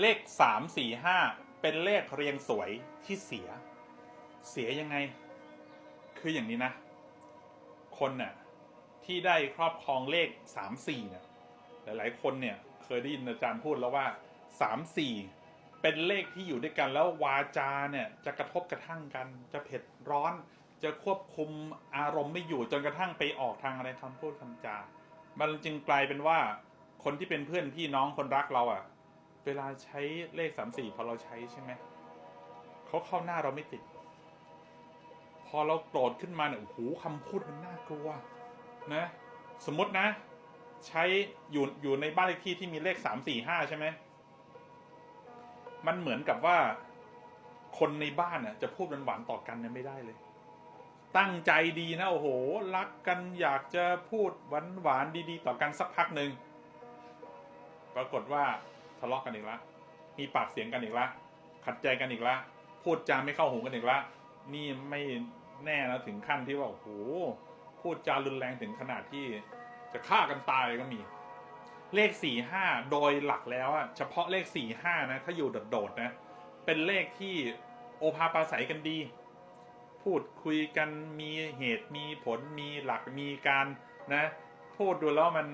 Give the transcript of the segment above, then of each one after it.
เลขสามสี่ห้าเป็นเลขเรียงสวยที่เสีย เสียยังไง คืออย่างนี้นะ คนน่ะที่ได้ครอบครองเลขสามสี่เนี่ยหลาย ๆ คนเนี่ยเคยได้ยินอาจารย์พูดแล้วว่าสามสี่เป็นเลขที่อยู่ด้วยกันแล้ววาจาเนี่ยจะกระทบกระทั่งกัน จะเผ็ดร้อน จะควบคุมอารมณ์ไม่อยู่จนกระทั่งไปออกทางอะไรคำพูดคำจา มันจึงกลายเป็นว่าคนที่เป็นเพื่อนพี่น้องคนรักเราอะ่ะ เวลาใช้เลขสามสี่พอเราใช้ใช่ไหมเขาเข้าหน้าเราไม่ติด พอเราโกรธขึ้นมาเนี่ยโอ้โหคำพูดมันน่ากลัว นะ สมมตินะ ใช้อยู่อยู่ในบ้านเลขที่ที่มีเลขสามสี่ห้าใช่ไหมมันเหมือนกับว่า คนในบ้านน่ะ จะพูดหวานๆต่อกันเนี่ยไม่ได้เลย ตั้งใจดีนะโอ้โห รักกันอยากจะพูดหวานหวานๆดี ๆ ต่อกันสักพักหนึ่งปรากฏว่า ทะเลาะกันอีกละ มีปากเสียงกันอีกละ ขัดใจกันอีกละ พูดจาไม่เข้าหูกันอีกละ นี่ไม่แน่นะถึงขั้นที่ว่าโอ้โหพูดจารุนแรงถึงขนาดที่จะฆ่ากันตายก็มี เลขสี่ห้าโดยหลักแล้วอะเฉพาะเลขสี่ห้านะ ถ้าอยู่โดดๆนะ เป็นเลขที่โอภาปาศัยกันดี พูดคุยกันมีเหตุมีผลมีหลักมีการนะ พูดดูแล้วมัน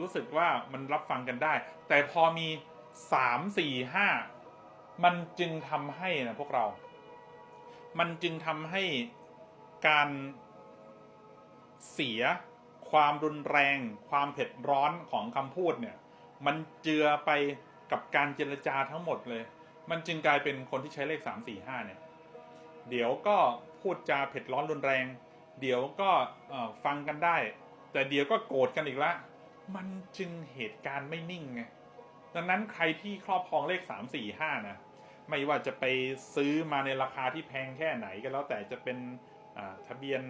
รู้สึกว่ามันรับฟังกันได้ แต่พอมี สามสี่ห้ามันจึงทำให้นะพวกเรา มันจึงทำให้การเสียความรุนแรง ความเผ็ดร้อนของคำพูดเนี่ย มันเจือไปกับการเจรจาทั้งหมดเลย มันจึงกลายเป็นคนที่ใช้เลขสามสี่ห้าเนี่ย เดี๋ยวก็พูดจาเผ็ดร้อนรุนแรง เดี๋ยวก็ฟังกันได้ แต่เดี๋ยวก็โกรธกันอีกละ มันจึงเหตุการณ์ไม่นิ่งไง ดังนั้นใครที่ครอบครองเลขสามสี่ห้านะ ไม่ว่าจะไปซื้อมาในราคาที่แพงแค่ไหนก็แล้วแต่จะเป็นทะเบียน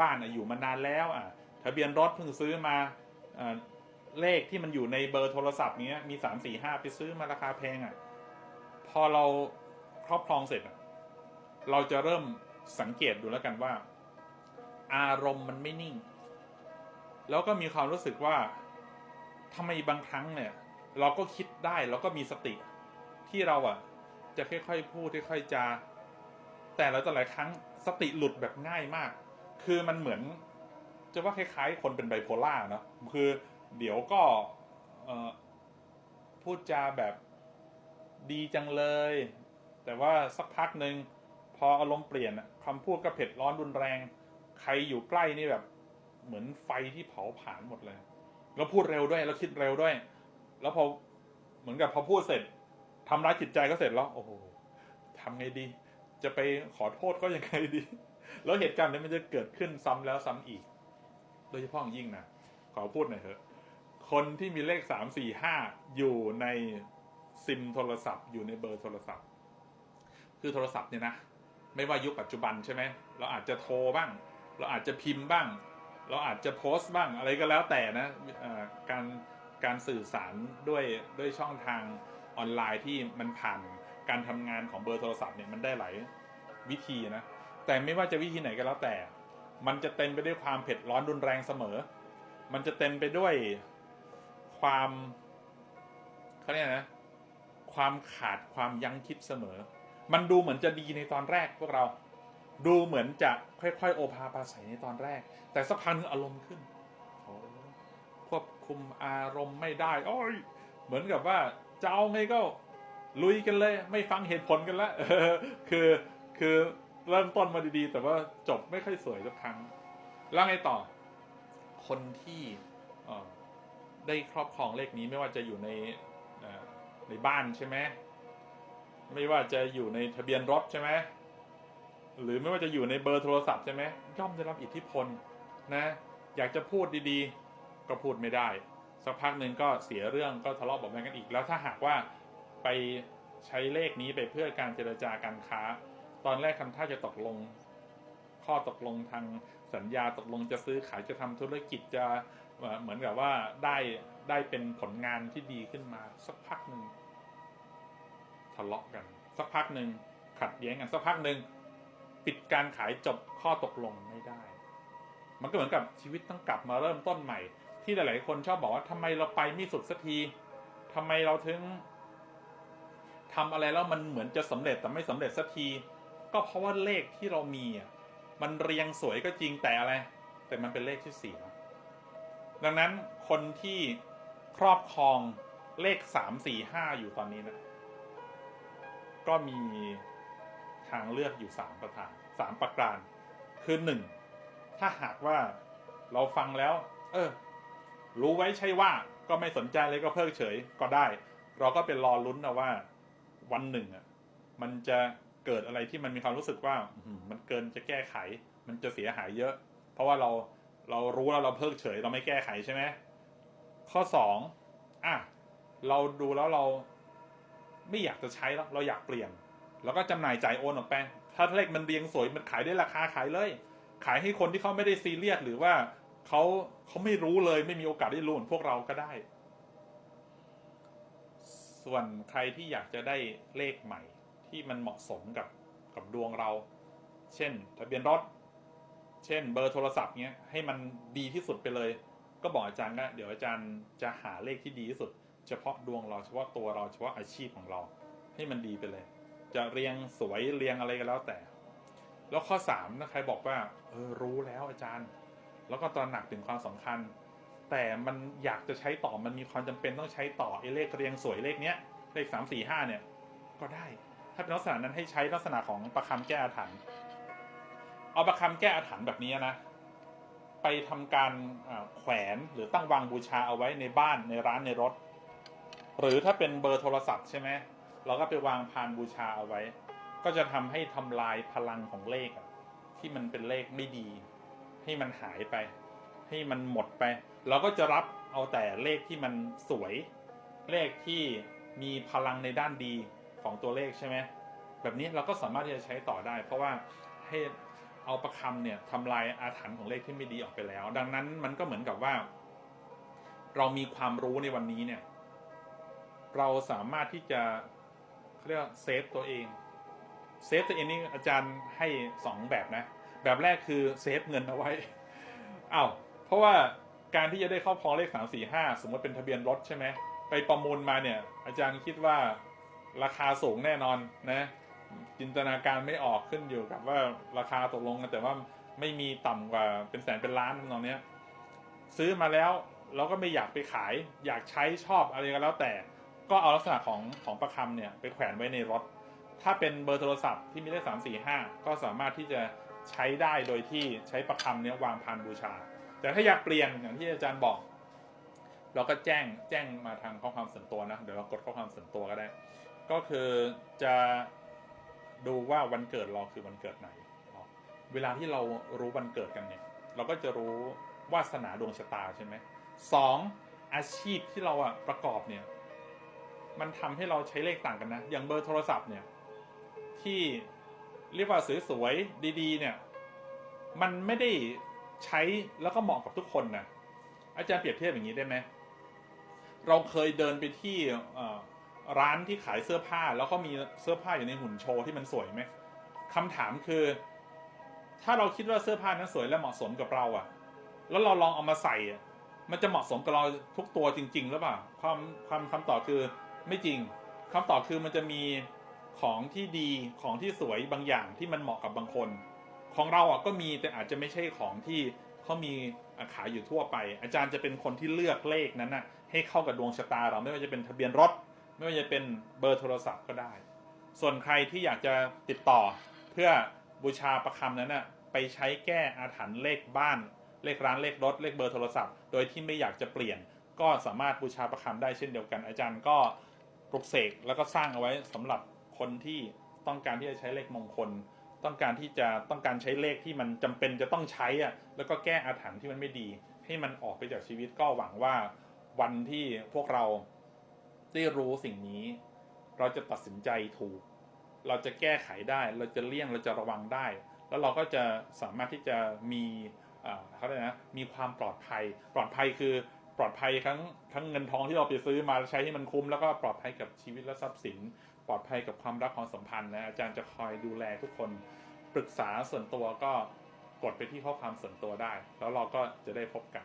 บ้านอยู่มานานแล้วอะทะเบียนรถเพิ่งซื้อมาเลขที่มันอยู่ในเบอร์โทรศัพท์เนี้ยมีสามสี่ห้าไปซื้อมาราคาแพงอะ พอเราครอบครองเสร็จเราจะเริ่มสังเกตดูแล้วกันว่า อารมณ์มันไม่นิ่ง แล้วก็มีความรู้สึกว่าทำไมบางครั้งเนี่ย เราก็คิดได้เราก็มีสติที่เราอะ จะค่อยๆพูดค่อยๆจาแต่แล้วแต่หลายครั้งสติหลุดแบบง่ายมาก คือมันเหมือน จะว่าคล้ายๆ คนเป็นไบโพล่าเนอะคือเดี๋ยวก็พูดจาแบบดีจังเลย แต่ว่าสักพักหนึ่งพออารมณ์เปลี่ยนคำพูดก็เผ็ดร้อนรุนแรง ใครอยู่ใกล้นี่แบบ เหมือนไฟที่เผาผลาญหมดเลย แล้วพูดเร็วด้วยแล้วคิดเร็วด้วย แล้วพอเหมือนกับพอพูดเสร็จทำร้ายจิตใจก็เสร็จแล้ว โอ้โหทำไงดี จะไปขอโทษก็ยังไงดี แล้วเหตุการณ์นี้มันจะเกิดขึ้นซ้ำแล้วซ้ำอีก โดยเฉพาะยิ่งนะขอพูดหน่อยเถอะ คนที่มีเลขสามสี่ห้าอยู่ในซิมโทรศัพท์อยู่ในเบอร์โทรศัพท์ คือโทรศัพท์เนี่ยนะไม่ว่ายุคปัจจุบันใช่ไหมเราอาจจะโทรบ้าง เราอาจจะพิมพ์บ้าง เราอาจจะโพสต์บ้างอะไรก็แล้วแต่นะการ การสื่อสารด้วยด้วยช่องทางออนไลน์ที่มันผ่านการทำงานของเบอร์โทรศัพท์เนี่ยมันได้หลายวิธีนะแต่ไม่ว่าจะวิธีไหนก็แล้วแต่ มันจะเต็มไปด้วยความเผ็ดร้อนรุนแรงเสมอ มันจะเต็มไปด้วยความเขาเรียกนะความขาดความยั้งคิดเสมอ มันดูเหมือนจะดีในตอนแรกพวกเรา ดูเหมือนจะค่อยๆ โอภาปาศัยในตอนแรก แต่สักพักนึงอารมณ์ขึ้น ควบคุมอารมณ์ไม่ได้โอ้ยเหมือนกับว่าจะเอาไงก็ลุยกันเลย ไม่ฟังเหตุผลกันแล้วเออคือคือเริ่มต้นมาดีๆ แต่ว่าจบไม่ค่อยสวยสักครั้ง แล้วไงต่อ คนที่เอ่อได้ครอบครองเลขนี้ไม่ว่าจะอยู่ในเอ่อในบ้านใช่ไหมไม่ว่าจะอยู่ในทะเบียนรถใช่ไหมหรือไม่ว่าจะอยู่ในเบอร์โทรศัพท์ใช่ไหมย่อมได้รับอิทธิพลนะ อยากจะพูดดีๆ ก็พูดไม่ได้ สักพักหนึ่งก็เสียเรื่องก็ทะเลาะเบอกแว้งกันอีก แล้วถ้าหากว่าไปใช้เลขนี้ไปเพื่อการเจรจาการค้า ตอนแรกคำท่าจะตกลง ข้อตกลงทางสัญญาตกลงจะซื้อขายจะทำธุรกิจจะเหมือนกับว่าได้ได้เป็นผลงานที่ดีขึ้นมา สักพักหนึ่งทะเลาะกัน สักพักหนึ่งขัดแย้งกันสักพักหนึ่งปิดการขายจบข้อตกลงไม่ได้ มันก็เหมือนกับชีวิตต้องกลับมาเริ่มต้นใหม่ ที่หลาย ๆ คนชอบบอกว่าทำไมเราไปไม่สุดสักทีทำไมเราถึงทำอะไรแล้วมันเหมือนจะสำเร็จแต่ไม่สำเร็จสักที ก็เพราะว่าเลขที่เรามีอะมันเรียงสวยก็จริงแต่อะไร แต่มันเป็นเลขที่เสียดังนั้นคนที่ครอบครองเลขสามสี่ห้าอยู่ตอนนี้นะ ก็มีทางเลือกอยู่สามประการสามประการ คือหนึ่งถ้าหากว่าเราฟังแล้ว เออ รู้ไว้ใช่ว่าก็ไม่สนใจเลยก็เพิกเฉยก็ได้ เราก็เป็นรอลุ้นนะว่า วันหนึ่งอะมันจะเกิดอะไรที่มันมีความรู้สึกว่ามันเกินจะแก้ไข มันจะเสียหายเยอะ เพราะว่าเราเรารู้แล้วเราเพิกเฉย เราไม่แก้ไขใช่ไหมข้อสองอะเราดูแล้วเราไม่อยากจะใช้แล้วเราอยากเปลี่ยน แล้วก็จำหน่ายจ่ายโอนออกไปถ้าเลขมันเรียงสวยมันขายได้ราคาขายเลย ขายให้คนที่เขาไม่ได้ซีเรียสหรือว่า เขาเขาไม่รู้เลยไม่มีโอกาสได้รู้เหมือนพวกเราก็ได้ ส่วนใครที่อยากจะได้เลขใหม่ ที่มันเหมาะสมกับกับดวงเรา เช่น ทะเบียนรถ เช่น เบอร์โทรศัพท์เนี้ยให้มันดีที่สุดไปเลย ก็บอกอาจารย์ว่าเดี๋ยวอาจารย์จะหาเลขที่ดีที่สุด เฉพาะดวงเราเฉพาะตัวเราเฉพาะอาชีพของเรา ให้มันดีไปเลย จะเรียงสวยเรียงอะไรก็แล้วแต่ แล้วข้อสามนะใครบอกว่าเออรู้แล้วอาจารย์ แล้วก็ตระหนักถึงความสำคัญ แต่มันอยากจะใช้ต่อมันมีความจำเป็นต้องใช้ต่อไอ้เลขเรียงสวยเลขเนี้ยเลขสามสี่ห้าเนี่ย ก็ได้ ถ้าเป็นลักษณะนั้นให้ใช้ลักษณะของประคำแก้อาถรรพ์เอาประคำแก้อาถรรพ์แบบนี้นะไปทำการแขวนหรือตั้งวางบูชาเอาไว้ในบ้านในร้านในรถ หรือถ้าเป็นเบอร์โทรศัพท์ใช่ไหมเราก็ไปวางพานบูชาเอาไว้ ก็จะทำให้ทำลายพลังของเลขที่มันเป็นเลขไม่ดี ให้มันหายไป ให้มันหมดไป เราก็จะรับเอาแต่เลขที่มันสวย เลขที่มีพลังในด้านดีของตัวเลขใช่ไหมแบบนี้เราก็สามารถที่จะใช้ต่อได้ เพราะว่าให้เอาประคำเนี่ยทำลายอาถรรพ์ของเลขที่ไม่ดีออกไปแล้ว ดังนั้นมันก็เหมือนกับว่า เรามีความรู้ในวันนี้เนี่ย เราสามารถที่จะเรียกเซฟตัวเองเซฟตัวเองนี่อาจารย์ให้สองแบบนะ แบบแรกคือเซฟเงินเอาไว้อ้าวเพราะว่าการที่จะได้ครอบครองเลขสามสี่ห้าสมมติเป็นทะเบียนรถใช่ไหมไปประมูลมาเนี่ย อาจารย์คิดว่าราคาสูงแน่นอนนะจินตนาการไม่ออกขึ้นอยู่กับว่าราคาตกลงกันแต่ว่าไม่มีต่ำกว่าเป็นแสนเป็นล้านตรงเนี้ยซื้อมาแล้วเราก็ไม่อยากไปขาย อยากใช้ชอบอะไรก็แล้วแต่ ก็เอาลักษณะของของประคำเนี่ยไปแขวนไว้ในรถ ถ้าเป็นเบอร์โทรศัพท์ที่มีเลขสามสี่ห้าก็สามารถที่จะ ใช้ได้โดยที่ใช้ประคำเนี่ยวางพานบูชา แต่ถ้าอยากเปลี่ยนอย่างที่อาจารย์บอก เราก็แจ้งแจ้งมาทางข้อความส่วนตัวนะเดี๋ยวเรากดข้อความส่วนตัวก็ได้ ก็คือจะดูว่าวันเกิดเราคือวันเกิดไหน เวลาที่เรารู้วันเกิดกันเนี่ย เราก็จะรู้วาสนาดวงชะตาใช่ไหมสองอาชีพที่เราอะประกอบเนี่ย มันทำให้เราใช้เลขต่างกันนะ อย่างเบอร์โทรศัพท์เนี่ย ที่ เรียกว่าสวยๆดีๆ เนี่ย มันไม่ได้ใช้แล้วก็เหมาะกับทุกคนนะอาจารย์เปรียบเทียบอย่างนี้ได้ไหมเราเคยเดินไปที่ร้านที่ขายเสื้อผ้าแล้วก็มีเสื้อผ้าอยู่ในหุ่นโชว์ที่มันสวยไหมคำถามคือ ถ้าเราคิดว่าเสื้อผ้านั้นสวยและเหมาะสมกับเราอะแล้วเราลองเอามาใส่มันจะเหมาะสมกับเราทุกตัวจริง ๆ หรือเปล่าความความคำตอบคือไม่จริงคำตอบคือมันจะมี ของที่ดีของที่สวยบางอย่างที่มันเหมาะกับบางคน ของเราอะก็มีแต่อาจจะไม่ใช่ของที่เขามีขายอยู่ทั่วไป อาจารย์จะเป็นคนที่เลือกเลขนั้นน่ะให้เข้ากับดวงชะตาเราไม่ว่าจะเป็นทะเบียนรถ ไม่ว่าจะเป็นเบอร์โทรศัพท์ก็ได้ ส่วนใครที่อยากจะติดต่อเพื่อบูชาประคำนั้นน่ะไปใช้แก้อาถรรพ์เลขบ้าน เลขร้านเลขรถเลขเบอร์โทรศัพท์ โดยที่ไม่อยากจะเปลี่ยน ก็สามารถบูชาประคำได้เช่นเดียวกัน อาจารย์ก็ปลุกเสกแล้วก็สร้างเอาไว้สำหรับ คนที่ต้องการที่จะใช้เลขมงคล ต้องการที่จะต้องการใช้เลขที่มันจำเป็นจะต้องใช้อะแล้วก็แก้อาถรรพ์ที่มันไม่ดี ให้มันออกไปจากชีวิตก็หวังว่าวันที่พวกเราได้รู้สิ่งนี้ เราจะตัดสินใจถูก เราจะแก้ไขได้ เราจะเลี่ยงเราจะระวังได้ แล้วเราก็จะสามารถที่จะมีเขาเรียกนะมีความปลอดภัย ปลอดภัยคือ ปลอดภัยทั้งทั้งเงินทองที่เราไปซื้อมาใช้ให้มันคุ้มแล้วก็ปลอดภัยกับชีวิตและทรัพย์สิน ปลอดภัยกับความรักความสัมพันธ์นะอาจารย์จะคอยดูแลทุกคนปรึกษาส่วนตัวก็กดไปที่ข้อความส่วนตัวได้ แล้วเราก็จะได้พบกัน